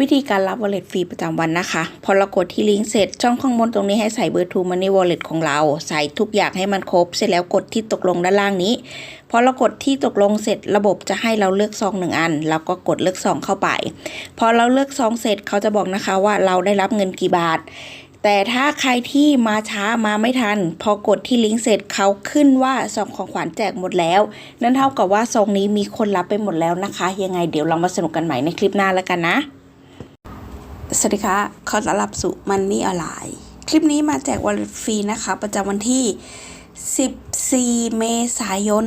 วิธีการรับ wallet ฟรีประจำวันนะคะ พอเรากดที่ลิงก์เสร็จ ช่องข้างบนตรงนี้ให้ใส่เบอร์ True Money Wallet ของเรา ใส่ทุกอย่างให้มันครบ เสร็จแล้วกดที่ตกลงด้านล่างนี้ พอเรากดที่ตกลงเสร็จระบบจะให้เราเลือกซองหนึ่งอัน เราก็กดเลือกซองเข้าไป พอเราเลือกซองเสร็จเขาจะบอกนะคะว่าเราได้รับเงินกี่บาทแต่ถ้าใครที่มาช้ามาไม่ทัน พอกดที่ลิงก์เสร็จเขาขึ้นว่าซองของขวัญแจกหมดแล้ว นั่นเท่ากับว่าซองนี้มีคนรับไปหมดแล้วนะคะ ยังไงเดี๋ยวเรามาสนุกกันใหม่ในคลิปหน้าแล้วกันนะ สวัสดีค่ะขอต้อนรับสู่มันนี่ออนไลน์คลิปนี้มาแจกวอลเล็ตฟรีนะคะ ประจำวันที่ 14 เมษายน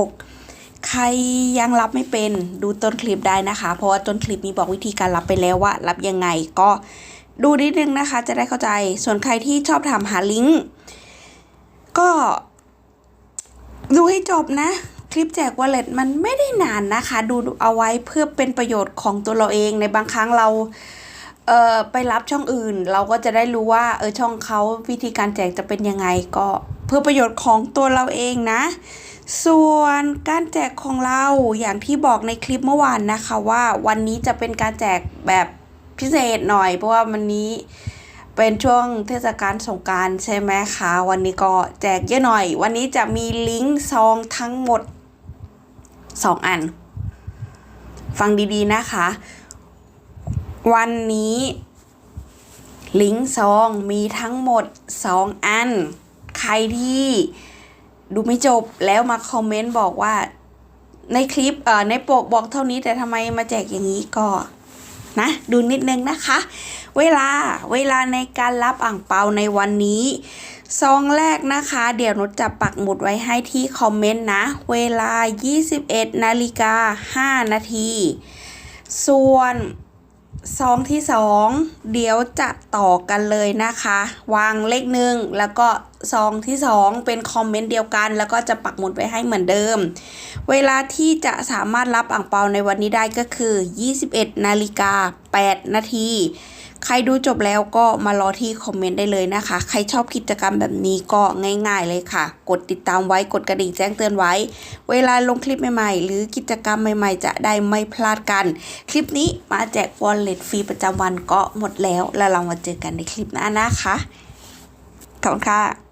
2566 ใครยังรับไม่เป็นดูต้นคลิปได้นะคะ เพราะว่าต้นคลิปมีบอกวิธีการรับไปแล้วว่า รับยังไงก็ดูนิดนึงนะคะ จะได้เข้าใจ ส่วนใครที่ชอบถามหาลิงก์ก็ดูให้จบนะ คลิปแจกวอลเล็ตมันไม่ได้นานนะคะ ดูเอาไว้เพื่อเป็นประโยชน์ของตัวเราเองในบางครั้งเราเอ่อไปรับช่องอื่น เราก็จะได้รู้ว่าเออช่องเขาวิธีการแจกจะเป็นยังไงก็เพื่อประโยชน์ของตัวเราเองนะ ส่วนการแจกของเราอย่างที่บอกในคลิปเมื่อวานนะคะว่าวันนี้จะเป็นการแจกแบบพิเศษหน่อย เพราะว่าวันนี้เป็นช่วงเทศกาลสงการใช่ไหมคะ วันนี้ก็แจกเยอะหน่อย วันนี้จะมีลิงก์ซองทั้งหมด 2 อัน ฟังดีๆนะคะ วันนี้ลิงก์ซองมีทั้งหมด 2 อัน ใครที่ดูไม่จบแล้วมาคอมเมนต์บอกว่าในคลิปเอ่อในปกบอกเท่านี้แต่ทำไมมาแจกอย่างนี้ก็นะดูนิดนึงนะคะ เวลาเวลาในการรับอ่างเปาในวันนี้ ซองแรกนะคะ เดี๋ยวนุชจะปักหมุดไว้ให้ที่คอมเมนต์นะ เวลา 21นาฬิกา5นาทีส่วนซองที่สองเดี๋ยวจะต่อกันเลยนะคะ วางเลขหนึ่งแล้วก็ซองที่สองเป็นคอมเมนต์เดียวกัน แล้วก็จะปักหมุดไว้ให้เหมือนเดิม เวลาที่จะสามารถรับอ่างเปาในวันนี้ได้ก็คือ 21นาฬิกา8นาที ใครดูจบแล้วก็มารอที่คอมเมนต์ได้เลยนะคะ ใครชอบกิจกรรมแบบนี้ก็ง่ายๆเลยค่ะ กดติดตามไว้กดกระดิ่งแจ้งเตือนไว้ เวลาลงคลิปใหม่ๆ หรือกิจกรรมใหม่ๆ จะได้ไม่พลาดกัน คลิปนี้มาแจกวอลเล็ตฟรีประจำวันก็หมดแล้ว แล้วเรามาเจอกันในคลิปหน้านะคะขอบคุณค่ะ